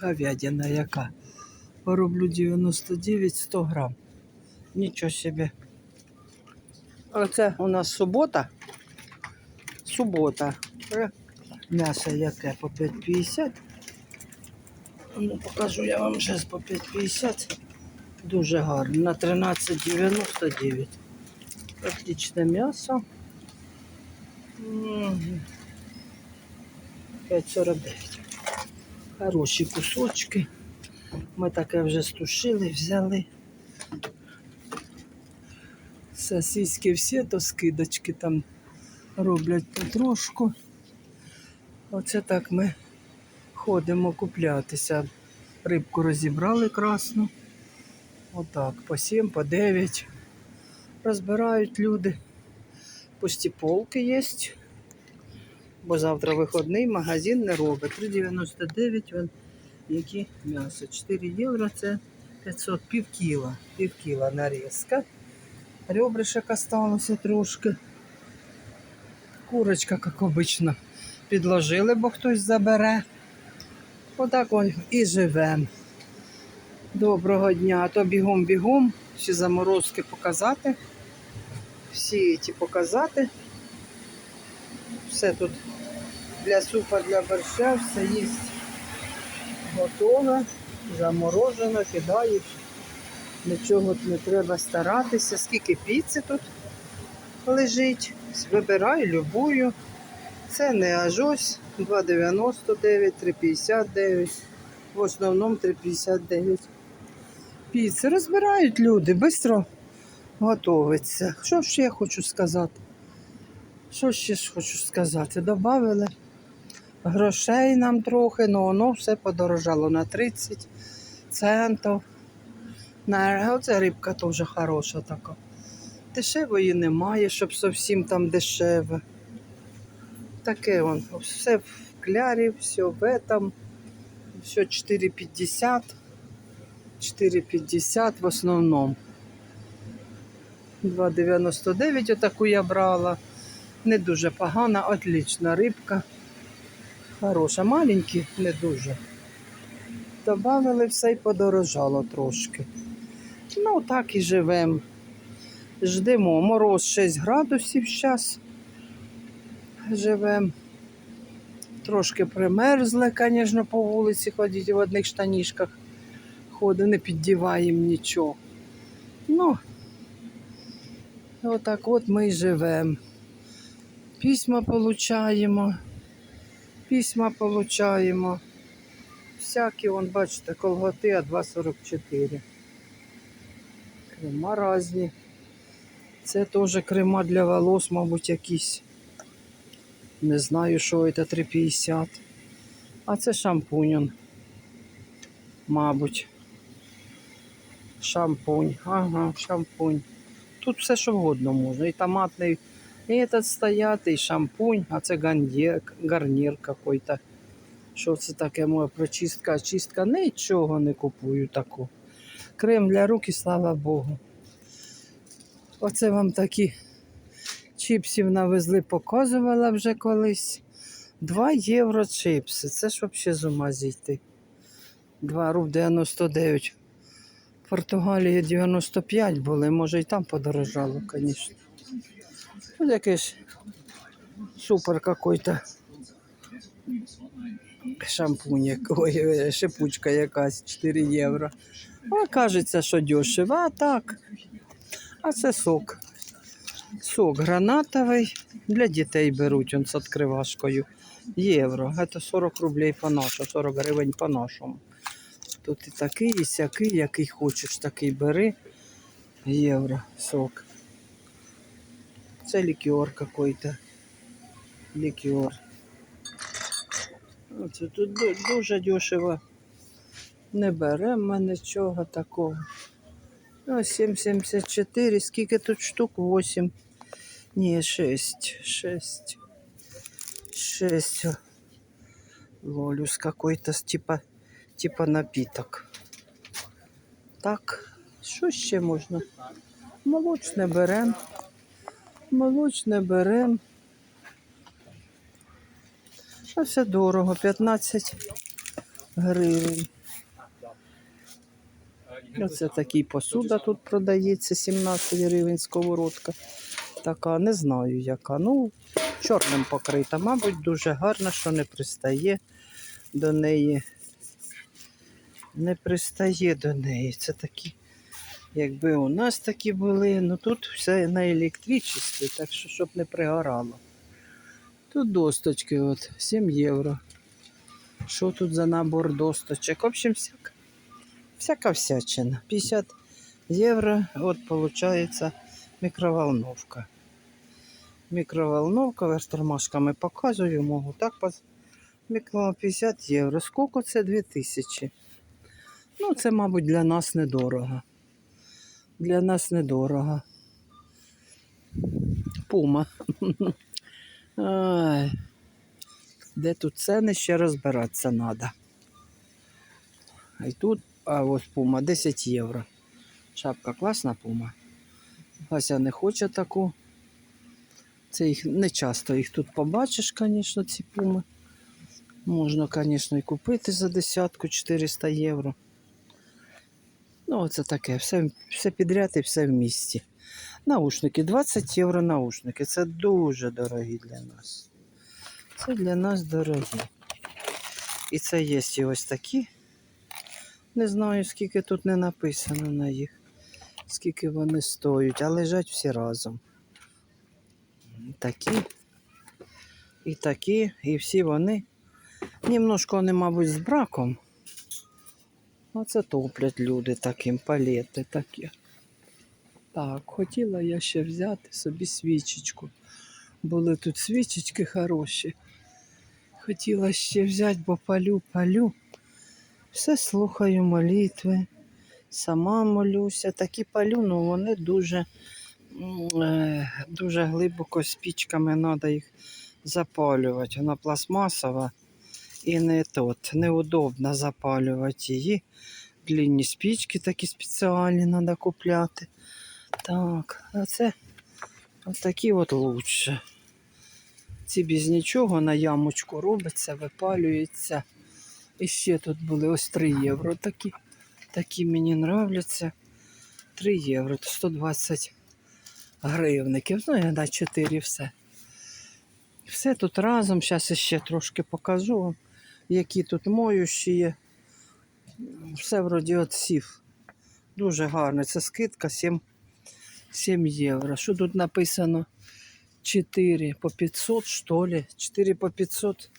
Говядина яка. Пороблю 99 100 грам. Нічого собі. Оце у нас субота. Субота. Е, М'ясо яке по 5,50. Ну, покажу я вам зараз по 5,50. Дуже гарно. На 13,99. Отличне м'ясо. 5,49. Хороші кусочки. Ми таке вже стушили, взяли. Сосиски всі, то скидочки там роблять потрошку. Оце так ми ходимо куплятися. Рибку розібрали красну. Отак, по 7, по 9. Розбирають люди. Пусті полки є. Бо завтра виходний, магазин не робить. 3,99 він, які м'ясо. 4 євро це 500 пів кіла. Пів кіла нарізка. Ребрышек осталося трошки. Курочка, як обично, підложили, бо хтось забере. Отак і живемо. Доброго дня, а то бігом-бігом, всі заморозки показати, всі ці показати. Все тут для супа, для борща, все є готове, заморожено, кидаєш. Нічого не треба старатися. Скільки піци тут лежить. Вибираю любую. Це не аж ось 2,99, 3,59. В основному 3,59. Піци розбирають люди, швидко готовиться. Що ще я хочу сказати? Що ще ж хочу сказати? Добавили грошей нам трохи, але воно все подорожало на 30 центів. Оце рибка теж хороша така. Дешевої немає, щоб зовсім там дешеве. Таке вон, все в клярі, все в этом. Все 4,50. 4,50 в основному. 2,99 отаку я брала. Не дуже погана, отлічна рибка. Хороша, маленькі, не дуже. Добавили все і подорожало трошки. Ну, так і живемо. Ждемо. Мороз 6 градусів зараз. Живемо. Трошки примерзли, звісно, по вулиці ходити в одних штанішках. Ходимо, не піддіваємо нічого. Ну, отак от ми і живемо. Письма получаємо. Письма получаємо. Всякі, вон, бачите, колготи, а 2,44. Крема різні. Це теж крема для волос, мабуть, якісь. Не знаю, що це 3,50. А це шампунь. Мабуть. Шампунь. Ага, шампунь. Тут все що вгодно можна. І томатний, і этот стоять, і шампунь, а це гарнір, гарнір какой-то. Що це таке моя прочистка, очистка? Нічого не купую таку. Крем для рук і слава Богу. Оце вам такі чіпсів навезли, показувала вже колись. 2 євро чипси. Це ж взагалі з ума зійти. 2 руб 99. В Португалії 95 були, може і там подорожало, звісно. Ось якийсь супер какой-то шампунь, ой, е, шипучка якась 4 євро. А кажеться, що дешево, а так. А це сок. Сок гранатовий. Для дітей беруть он з відкривашкою. Євро. Це 40 рублей по нашому, 40 гривень по нашому. Тут і такий, і сякий, який хочеш, такий бери. Євро сок. Це лікер какой-то. Лікер. Оце тут дуже дешево. Не беремо нічого такого. Ну, 7,74. Скільки тут штук? 8. Ні, 6. 6. 6. Лолюс какой-то типа, типа напиток. Так, що ще можна? Молочне берем. Молочне берем. А все дорого. 15 гривень. Оце такий посуда тут продається 17 гривень сковородка. Така, не знаю яка. Ну, чорним покрита. Мабуть, дуже гарна, що не пристає до неї. Не пристає до неї. Це такі, якби у нас такі були, ну тут все на електричестві, так що щоб не пригорало. Тут досточки от 7 євро. Що тут за набор досточок? В общем, всяка, всяка всячина. 50 євро, от виходить мікроволновка. Мікроволновка, верстормашками показую, можу так поз... Мікро 50 євро. Скільки це 2000? Ну, це, мабуть, для нас недорого. Для нас недорого. Пума. Ай. Де тут ціни, ще розбиратися треба. А й тут, а ось пума, 10 євро. Шапка класна пума. Вася не хоче таку. Це їх не часто їх тут побачиш, звісно, ці пуми. Можна, звісно, і купити за десятку 400 євро. Ну, оце таке, все, все підряд і все в місті. Наушники, 20 євро наушники. Це дуже дорогі для нас. Це для нас дорогі. І це є і ось такі. Не знаю, скільки тут не написано на їх, скільки вони стоять, а лежать всі разом. Такі. І такі, і всі вони. Німножко вони, мабуть, з браком. Оце топлять люди таким, палети такі. Так, хотіла я ще взяти собі свічечку. Були тут свічечки хороші. Хотіла ще взяти, бо палю, палю. Все слухаю молитви. Сама молюся. Такі палю, ну вони дуже, е, дуже глибоко спічками треба їх запалювати. Вона пластмасова і не тот, неудобно запалювати її. Длінні спічки такі спеціальні треба купляти. Так, а це отакі от лучше. Ці без нічого на ямочку робиться, випалюється. І ще тут були ось 3 євро такі. Такі мені нравляться. 3 євро, то 120 гривників. Ну, я на 4 все. Все тут разом. Зараз ще трошки покажу вам, які тут моющі є. Все вроді от сів. Дуже гарно. Це скидка 7, 7 євро. Що тут написано? 4 по 500, що ли? 4 по 500.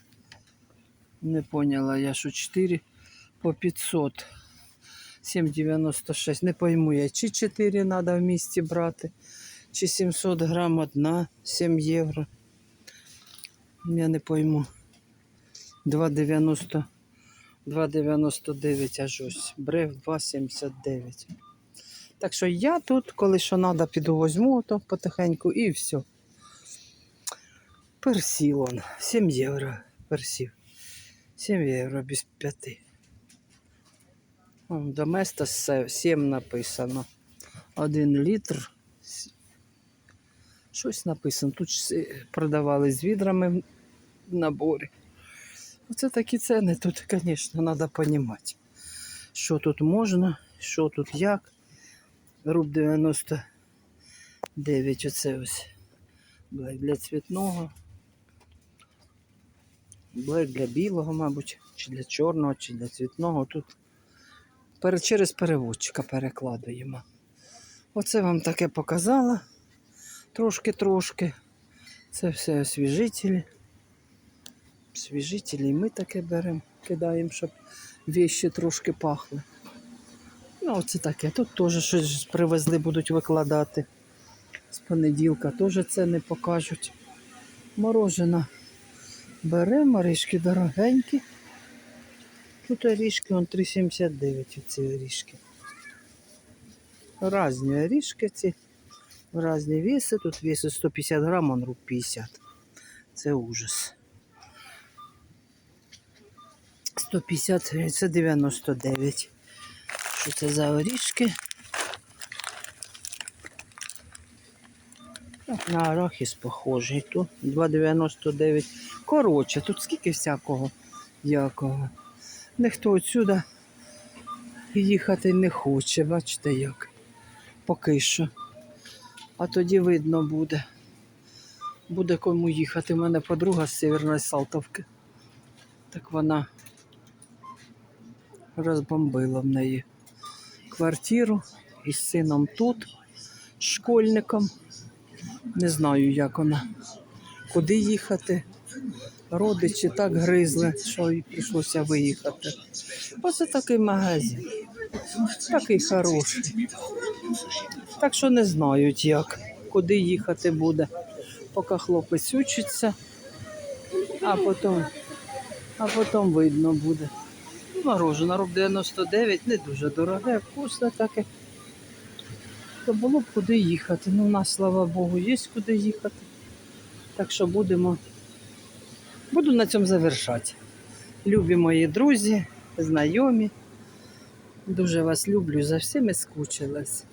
Не поняла я, що 4 по 500. 7,96. Не пойму я, чи 4 треба в місті брати, чи 700 грам одна, 7 євро. Я не пойму. 2,90. 2,99 аж ось. Брев 2,79. Так що я тут, коли що треба, піду возьму то потихеньку і все. Персил он. 7 євро. Персил. 7 євро без 5. Доместа 7 написано. 1 літр. Щось написано. Тут продавали з відрами в наборі. Оце такі ціни тут, звісно, треба розуміти, що тут можна, що тут як. Руб 99, оце ось. Блек для цвітного. Блек для білого, мабуть, чи для чорного, чи для цвітного. Тут через переводчика перекладуємо. Оце вам таке показала. Трошки-трошки. Це все освіжителі. Освіжителі і ми таке беремо, кидаємо, щоб вещі трошки пахли. Ну, оце таке. Тут теж щось привезли, будуть викладати. З понеділка теж це не покажуть. Морожена беремо, орішки дорогенькі. Тут орішки, он 3,79 ці орішки. Разні орішки ці, різні веси. Тут веси 150 грам, он рук 50. Це ужас. 150 гривень, це 99. Що це за орішки? На арахіс похожий. Тут 2,99. Коротше, тут скільки всякого якого. Ніхто отсюда їхати не хоче, бачите як. Поки що. А тоді видно буде. Буде кому їхати. У мене подруга з Северної Салтовки. Так вона розбомбила в неї квартиру із сином тут, школьником. Не знаю, як вона, куди їхати. Родичі так гризли, що їй прийшлося виїхати. Оце такий магазин. Такий хороший. Так що не знають як, куди їхати буде. Поки хлопець учиться, а потім, а потім видно буде. Мороженое роб 99, не дуже дороге, вкусне таке. То було б куди їхати. Ну, у нас, слава Богу, є куди їхати. Так що будемо. Буду на цьому завершати. Любі мої друзі, знайомі. Дуже вас люблю, за всіми скучилась.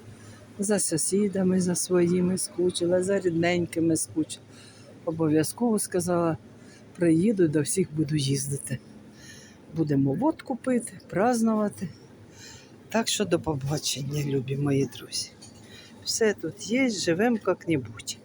За сусідами, за своїми скучила, за рідненькими скучила. Обов'язково сказала, приїду, до всіх буду їздити. Будемо водку пити, празднувати. Так що до побачення, любі мої друзі. Все тут є, живемо як-небудь.